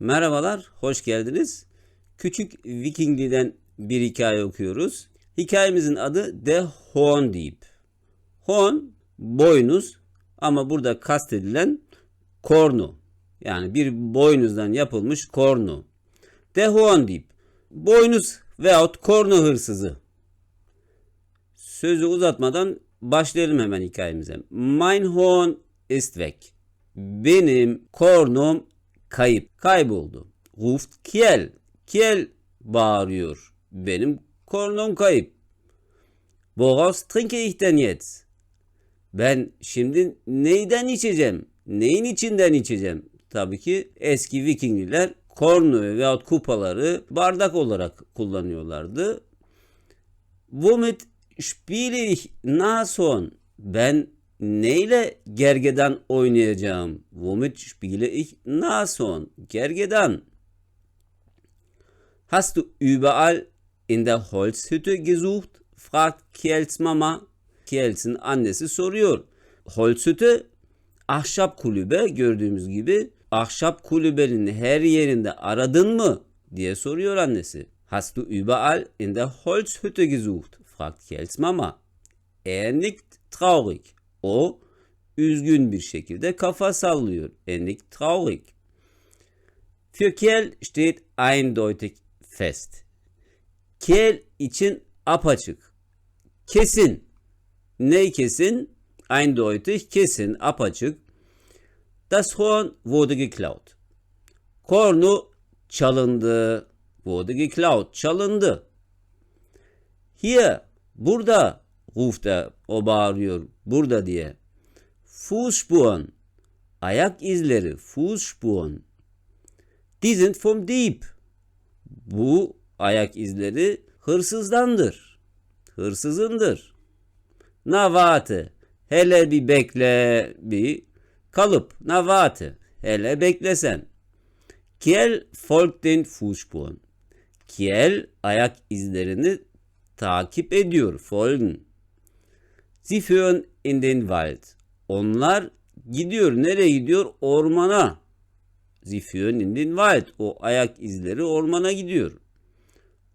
Merhabalar, hoş geldiniz. Küçük Vikingli'den bir hikaye okuyoruz. Hikayemizin adı De Hoon Deep. Hoon, boynuz ama burada kastedilen kornu. Yani bir boynuzdan yapılmış kornu. De Hoon Deep. Boynuz veyahut kornu hırsızı. Sözü uzatmadan başlayalım hemen hikayemize. Mein Hohn ist weg. Benim kornum kayıp, kayboldu. Ruft Kiel. Kiel bağırıyor. Benim kornum kayıp. Woraus trinke ich denn? Ben şimdi neyden içeceğim? Neyin içinden içeceğim? Tabii ki eski Vikingliler kornu veyahut kupaları bardak olarak kullanıyorlardı. Womit spiele ich Nashorn? Ben neyle gergedan oynayacağım? Womit spiele ich Nashorn? Gergedan. Hast du überall in der Holzhütte gesucht? fragt Kiels Mama. Kiels'in annesi soruyor. Holzhütte ahşap kulübe gördüğümüz gibi ahşap kulübenin her yerinde aradın mı diye soruyor annesi. Hast du überall in der Holzhütte gesucht? fragt Kiels Mama. Er nickt traurig. O üzgün bir şekilde kafa sallıyor. Nickt traurig. Für Kiel steht eindeutig fest. Kiel için apaçık. Kesin. Ne kesin? Eindeutig kesin, apaçık. Das Horn wurde geklaut. Kornu çalındı. Wurde geklaut. Çalındı. Hier, burada ruft o bağırıyor. Burada diye. Fußspuren. Ayak izleri. Fußspuren. Die sind vom Dieb. Bu ayak izleri hırsızdandır. Hırsızındır. Navate. Hele bir bekle bir kalıp. Navate. Hele beklesen. Kiel folgt den Fußspuren. Kiel ayak izlerini takip ediyor. Folgen. Sie führen in den Wald. Onlar gidiyor. Nereye gidiyor? Ormana. Sie führen in den Wald. O ayak izleri ormana gidiyor.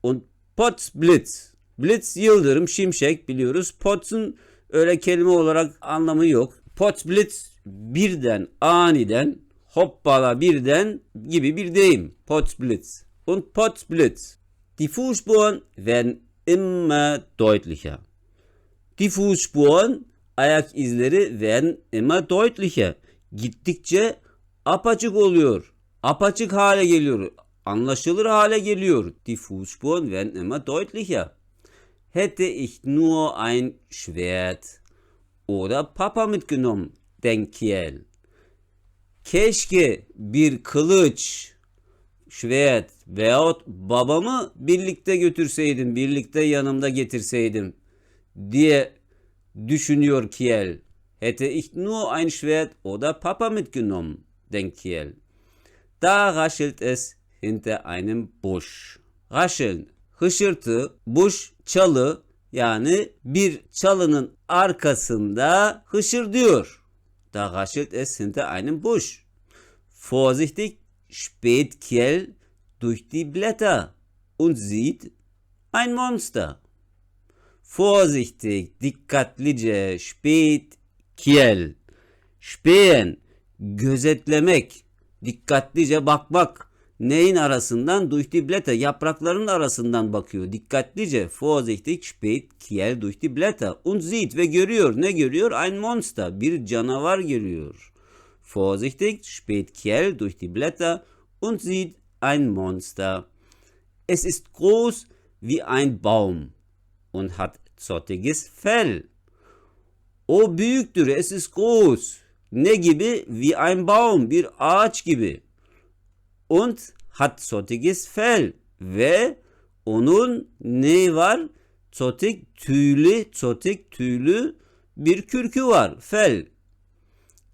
Und Potz Blitz. Blitz yıldırım, şimşek biliyoruz. Potz'un öyle kelime olarak anlamı yok. Potz Blitz birden, aniden, hoppala birden gibi bir deyim. Potz Blitz. Und Potz Blitz. Die Fußspuren werden immer deutlicher. Die Fußspuren ayak izleri werden immer deutlicher. Gittikçe apaçık oluyor. Apaçık hale geliyor. Anlaşılır hale geliyor. Die Fußspuren werden immer deutlicher. Hätte ich nur ein Schwert oder Papa mitgenommen, denkt Kiel. Keşke bir kılıç, Schwert veyahut babamı birlikte götürseydim, birlikte yanımda getirseydim diye düşünüyor Kiel. Hätte ich nur ein Schwert oder Papa mitgenommen, denkt Kiel. Da raschelt es hinter einem Busch. Rascheln, hışırtı, buş, çalı yani bir çalının arkasında hışırdıyor. Da raschelt es hinter einem Busch. Vorsichtig späht Kiel durch die Blätter und sieht ein Monster. Vorsichtig, dikkatlice, spät, Kiel. Spähen, gözetlemek, dikkatlice bakmak. Neyin arasından? Durch die Blätter, yaprakların arasından bakıyor. Dikkatlice, vorsichtig, spät, Kiel durch die Blätter. Und sieht ve görüyor. Ne görüyor? Ein Monster, bir canavar görüyor. Vorsichtig, spät Kiel durch die Blätter und sieht ein Monster. Es ist groß wie ein Baum und hat zottiges Fell. O büyüktür, es ist groß. Ne gibi? Wie ein Baum, bir ağaç gibi. Und hat zottiges Fell. Ve onun ne var? Zotik tüylü, zotik tüylü bir kürkü var. Fell.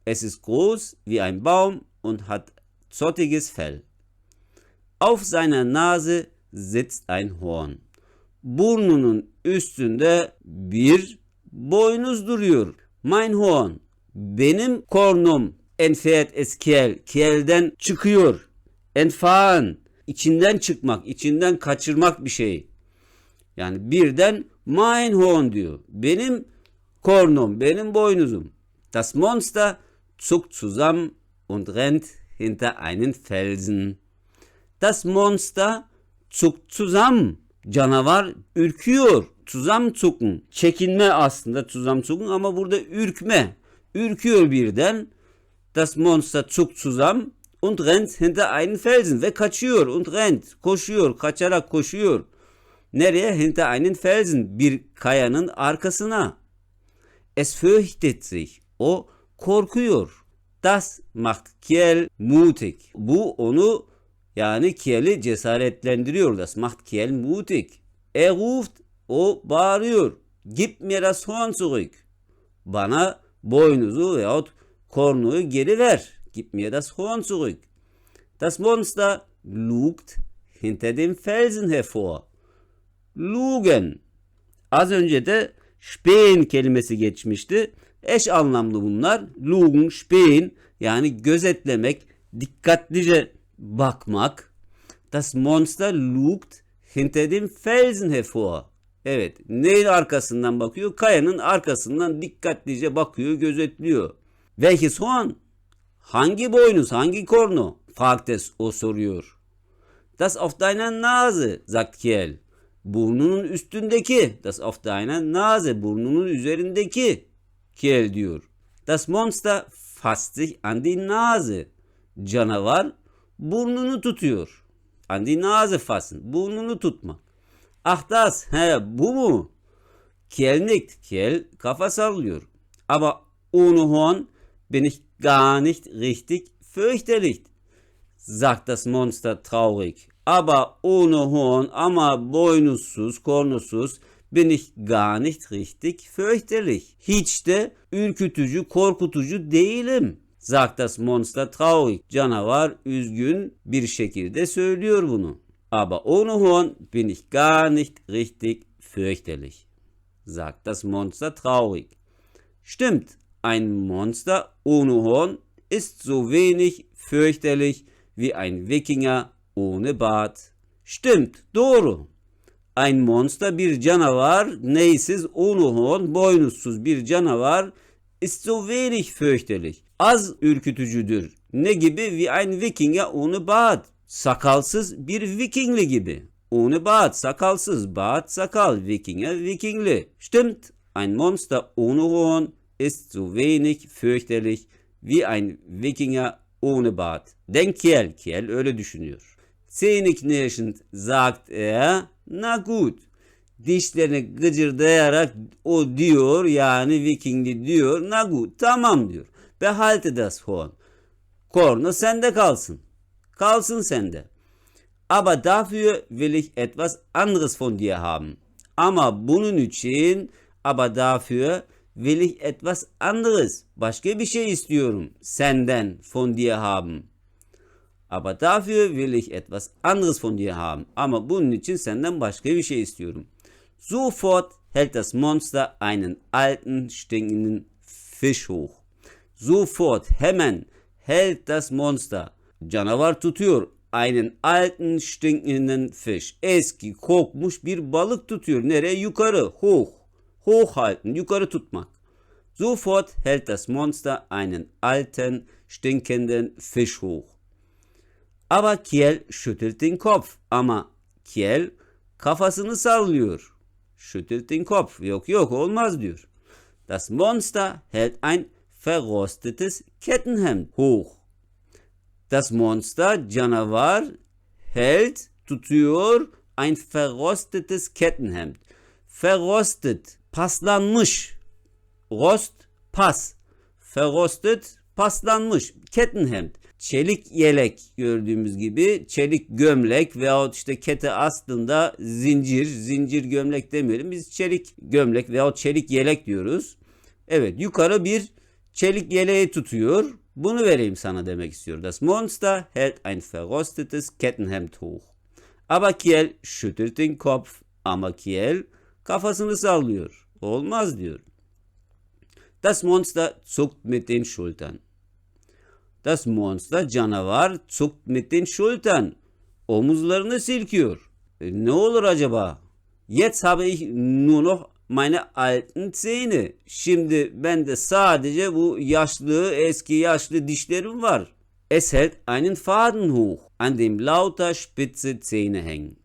Es ist groß wie ein Baum und hat zottiges Fell. Auf seiner Nase sitzt ein Horn. Burnunun üstünde bir boynuz duruyor. Mein Horn. Benim kornum. Enfert es Kiel. Kiel'den çıkıyor. Entfahren. içinden çıkmak, içinden kaçırmak bir şey. Yani birden mein Horn diyor. Benim kornum, benim boynuzum. Das Monster zuckt zusammen und rennt hinter einen Felsen. Das Monster zuckt zusammen. Canavar ürküyor. Zusammenzucken. Çekinme aslında zusammenzucken ama burada ürkme. Ürküyor birden. Das Monster zuckt zusammen und rennt hinter einen Felsen ve kaçıyor und rennt. Koşuyor, kaçarak koşuyor. Nereye? Hinter einen Felsen. Bir kayanın arkasına. Es fürchtet sich. O korkuyor. Das macht Kiel mutig. Bu onu yani Kiel'i cesaretlendiriyor. Das macht Kiel mutig. Er ruft. O bağırıyor. Gib mir das Horn zurück. Bana boynuzu veyahut kornuyu geri ver. Gib mir das Horn zurück. Das Monster lugt hinter dem Felsen hervor. Lugen. Az önce de spähen kelimesi geçmişti. Eş anlamlı bunlar. Lugen, spähen yani gözetlemek, dikkatlice bakmak. Das Monster lugt hinter dem Felsen hervor. Evet, neyin arkasından bakıyor? Kayanın arkasından dikkatlice bakıyor, gözetliyor. Welches Horn? Hangi boynuz, hangi kornu? fragt es, o soruyor. Das auf deiner Nase, sagt Kiel. Burnunun üstündeki. Das auf deiner Nase, burnunun üzerindeki. Kiel diyor. Das Monster fasst sich an die Nase. Canavar burnunu tutuyor. An die Nase fassen, burnunu tutmak. Ach das, he bu mu? Kiel nickt. Kiel kafa sallıyor. Aber ohne Horn bin ich gar nicht richtig fürchterlich, sagt das Monster traurig. Aber ohne Horn, ama boynuzsuz, kornusuz bin ich gar nicht richtig fürchterlich. Hiç de ürkütücü, korkutucu değilim. Sagt das Monster traurig. Canavar üzgün bir şekilde söylüyor bunu. Aber ohne Horn bin ich gar nicht richtig fürchterlich. Sagt das Monster traurig. Stimmt, ein Monster ohne Horn ist so wenig fürchterlich wie ein Wikinger ohne Bart. Stimmt, doğru. Ein Monster bir canavar, neysiz, ohne Horn, boynuzsuz bir canavar ist so wenig fürchterlich. Az ürkütücüdür. Ne gibi? Wie ein Wikinger ohne Bart. Sakalsız bir Vikingli gibi. Ohne Bart, sakalsız, Bart, sakal, Wikinger, Vikingli. Stimmt, ein Monster ohne Horn ist so wenig fürchterlich wie ein Wikinger ohne Bart. Denk Kiel, Kiel öyle düşünüyor. Zähneknirschend sagt er, na gut. Dişlerini gıcırdayarak o diyor yani Vikingli diyor na gut tamam diyor. Behalte das Horn. Korna sende kalsın. Kalsın sende. Aber dafür will ich etwas anderes von dir haben. Ama bunun için aber dafür will ich etwas anderes. Başka bir şey istiyorum senden von dir haben. Aber dafür will ich etwas anderes von dir haben. Ama bunun için senden başka bir şey istiyorum. Sofort hält das Monster einen alten, stinkenden Fisch hoch. Sofort, hemen hält das Monster. Canavar tutuyor. Einen alten, stinkenden Fisch. Eski, kokmuş bir balık tutuyor. Nereye? Yukarı. Hoch. Hochhalten. Yukarı tutmak. Sofort hält das Monster einen alten, stinkenden Fisch hoch. Aber Kiel schüttelt den Kopf. Ama Kiel kafasını sallıyor. Schüttelt den Kopf. Yok yok olmaz diyor. Das Monster hält ein verrostetes Kettenhemd hoch. Das Monster canavar hält tutuyor ein verrostetes Kettenhemd. Verrostet paslanmış. Rost pas. Verrostet paslanmış. Kettenhemd. Çelik yelek gördüğümüz gibi çelik gömlek veyahut işte kete aslında zincir, zincir gömlek demeyelim. Biz çelik gömlek veyahut çelik yelek diyoruz. Evet yukarı bir çelik yeleği tutuyor. Bunu vereyim sana demek istiyor. Das Monster hält ein verrostetes Kettenhemd hoch. Aber Kiel schüttelt den Kopf. Ama Kiel kafasını sallıyor. Olmaz diyor. Das Monster zuckt mit den Schultern. Das Monster canavar zuckt mit den Schultern. Omuzlarını silkiyor. E, ne olur acaba? Jetzt habe ich nur noch meine alten Zähne. Şimdi ben de sadece bu yaşlı, eski yaşlı dişlerim var. Es hält einen Faden hoch, an dem lauter spitze Zähne hängen.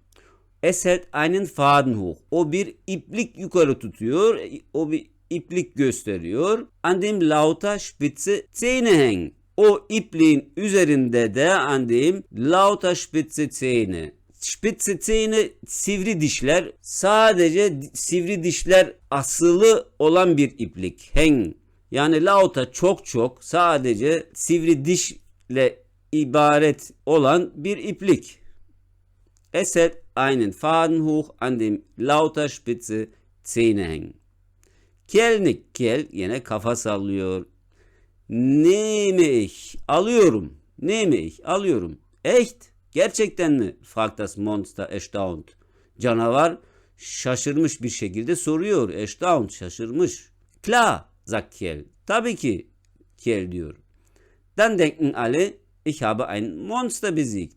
Es hält einen Faden hoch. O bir iplik yukarı tutuyor. O bir iplik gösteriyor. An dem lauter spitze Zähne hängen. O ipliğin üzerinde de an dem lauter spitze Zähne. Spitze Zähne sivri dişler. Sadece sivri dişler asılı olan bir iplik. Hang. Yani lauta çok çok sadece sivri dişle ibaret olan bir iplik. Es hält einen Faden hoch an dem lauter spitze Zähne hängen. Kelnik kel yine kafa sallıyor. Nehme ich? Alıyorum. Nehme ich? Alıyorum. Echt? Gerçekten mi? fragt das Monster erstaunt. Canavar şaşırmış bir şekilde soruyor. Erstaunt şaşırmış. Klar, sagt Kel. Tabii ki Kel diyor. Dann denken alle, ich habe ein Monster besiegt.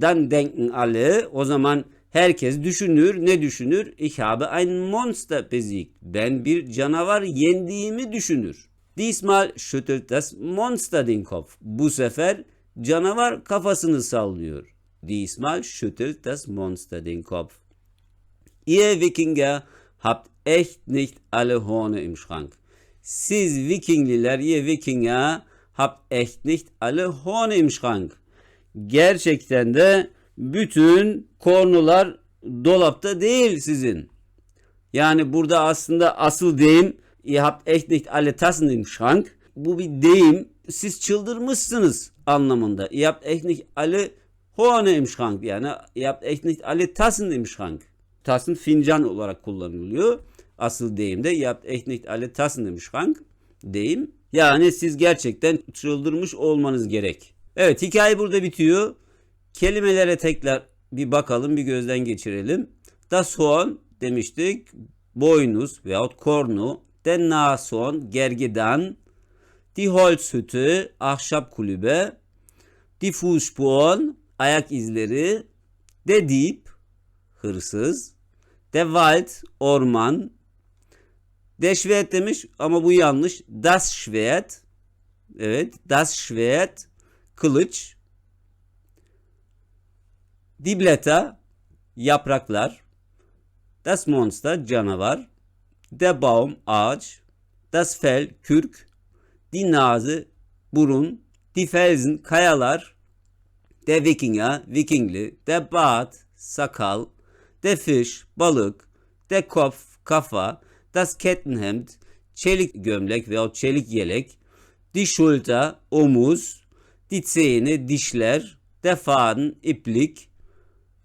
Dann denken alle, o zaman herkes düşünür. Ne düşünür? Ich habe ein Monster besiegt. Ben bir canavar yendiğimi düşünür. Diesmal schüttelt das Monster den Kopf. Bu sefer canavar kafasını sallıyor. Diesmal schüttelt das Monster den Kopf. Ihr Wikinger habt echt nicht alle Horne im Schrank. Siz Wikingliler, ihr Wikinger habt echt nicht alle Horne im Schrank. Gerçekten de bütün kornular dolapta değil sizin. Yani burada aslında asıl deyim ihr habt echt nicht alle Tassen im Schrank. Bu bir deyim. Siz çıldırmışsınız anlamında. Ihr habt echt nicht alle Horne im Schrank. Yani ihr habt echt nicht alle Tassen im Schrank. Tassen fincan olarak kullanılıyor. Asıl deyimde ihr habt echt nicht alle Tassen im Schrank deyim. Yani siz gerçekten çıldırmış olmanız gerek. Evet hikaye burada bitiyor. Kelimelere tekrar bir bakalım, bir gözden geçirelim. Das Horn demiştik. Boynuz veyahut kornu. Der Nashorn, gergedan. Die Holzhütte, ahşap kulübe. Die Fußspuren, ayak izleri. Der Dieb, hırsız. Der Wald, orman. Der Schwert demiş ama bu yanlış. Das Schwert. Evet, das Schwert, kılıç. Die Blätter, yapraklar. Das Monster, canavar. Der Baum, ağaç. Das Fell, kürk. Die Nase, burun. Die Felsen, kayalar. Der Wikinger, Vikingli. Der Bart, sakal. Der Fisch, balık. Der Kopf, kafa. Das Kettenhemd, çelik gömlek veya çelik yelek. Die Schulter, omuz. Die Zähne, dişler. Der Faden, iplik.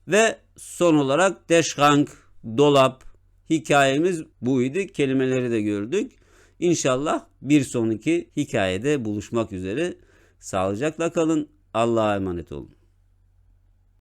Ve son olarak der Schrank, dolap. Hikayemiz buydu. Kelimeleri de gördük. İnşallah bir sonraki hikayede buluşmak üzere. Sağlıcakla kalın. Allah'a emanet olun.